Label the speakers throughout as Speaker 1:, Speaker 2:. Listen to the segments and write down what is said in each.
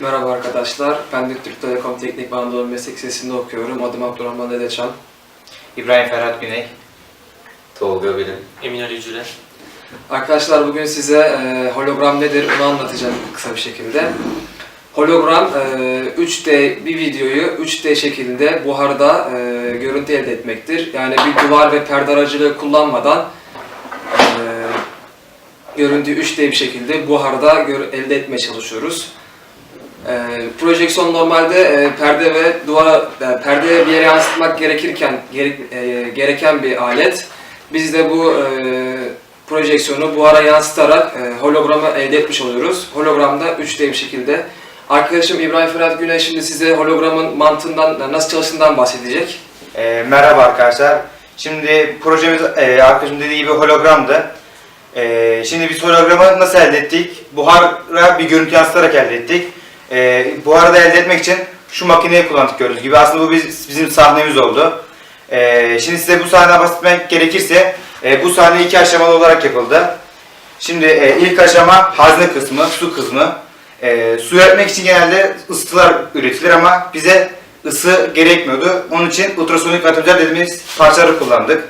Speaker 1: Merhaba arkadaşlar. Ben de Türk Telekom Teknik Anadolu Meslek Lisesi'nde okuyorum. Adım Abdurrahman Dedeçan.
Speaker 2: İbrahim Ferhat Güney.
Speaker 3: Tolga Bilim.
Speaker 4: Emin Ali Yücüler.
Speaker 1: Arkadaşlar bugün size e, hologram nedir onu anlatacağım kısa bir şekilde. Hologram e, 3D bir videoyu 3D şekilde buharda e, görüntü elde etmektir. Yani bir duvar ve perde aracılığı kullanmadan e, görüntüyü 3D bir şekilde buharda gör- elde etmeye çalışıyoruz. E, projeksiyon normalde e, perde ve duvara e, perdeye bir yere yansıtmak gerekirken gerek- e, gereken bir alet. Biz de bu e, projeksiyonu buhara yansıtarak e, hologramı elde etmiş oluyoruz. Hologramda 3D bir şekilde. Arkadaşım İbrahim Ferhat Güney şimdi size hologramın mantığından, nasıl çalıştığından bahsedecek.
Speaker 2: Ee, merhaba arkadaşlar. Şimdi projemiz e, arkadaşım dediği gibi hologramdı. Ee, şimdi biz hologramı nasıl elde ettik? Buhara bir görüntü yansıtarak elde ettik. Ee, buharı da elde etmek için şu makineyi kullandık gördüğünüz gibi. Aslında bu biz, bizim sahnemiz oldu. Ee, şimdi size bu sahneden bahsetmek gerekirse e, bu sahne iki aşamalı olarak yapıldı. Şimdi e, ilk aşama hazne kısmı, su kısmı. E, su üretmek için genelde ısıtılar üretilir ama bize ısı gerekmiyordu. Onun için ultrasonik atomizör dediğimiz parçaları kullandık.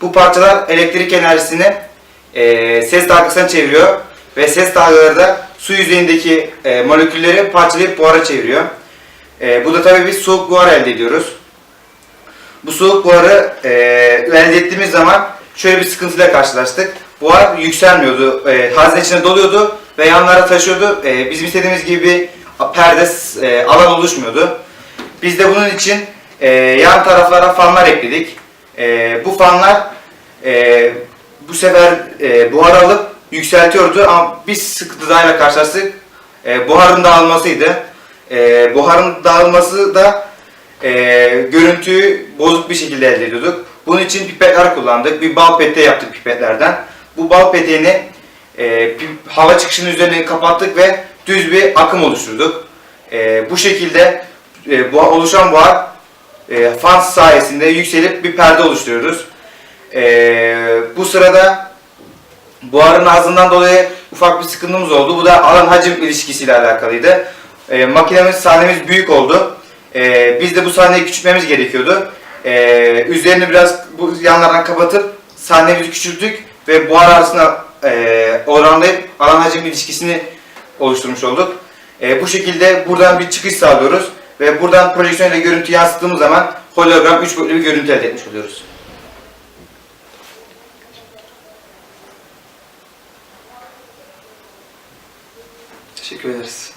Speaker 2: Bu parçalar elektrik enerjisini e, ses dalgasına çeviriyor ve ses dalgaları da su yüzeyindeki e, molekülleri parçalayıp buhara çeviriyor. E, bu da tabii biz soğuk buhar elde ediyoruz. Bu soğuk buharı e, elde ettiğimiz zaman şöyle bir sıkıntıyla karşılaştık. Buhar yükselmiyordu, e, hazne içine doluyordu ve yanlara taşıyordu. E, bizim istediğimiz gibi bir perde e, alan oluşmuyordu. Biz de bunun için e, yan taraflara fanlar ekledik. E, bu fanlar e, bu sefer e, buhar alıp yükseltiyordu ama biz sıkıntı daha ile karşılaştık. E, buharın dağılmasıydı. E, buharın dağılması da e, görüntüyü bozuk bir şekilde elde ediyorduk. Bunun için pipetler kullandık. Bir bal peteği yaptık pipetlerden. Bu bal peteğini e, hava çıkışının üzerine kapattık ve düz bir akım oluşturduk. E, bu şekilde e, bu oluşan buhar e, fan sayesinde yükselip bir perde oluşturuyoruz. E, bu sırada buharın ağzından dolayı ufak bir sıkıntımız oldu. Bu da alan hacim ilişkisiyle alakalıydı. E, makinemiz, sahnemiz büyük oldu. E, biz de bu sahneyi küçültmemiz gerekiyordu. E, üzerini biraz bu yanlardan kapatıp sahnemizi küçülttük ve buhar arasında e, oranlayıp alan hacim ilişkisini oluşturmuş olduk. E, bu şekilde buradan bir çıkış sağlıyoruz ve buradan projeksiyon ile görüntü yansıttığımız zaman hologram 3 boyutlu bir görüntü elde etmiş oluyoruz.
Speaker 1: Teşekkür ederiz.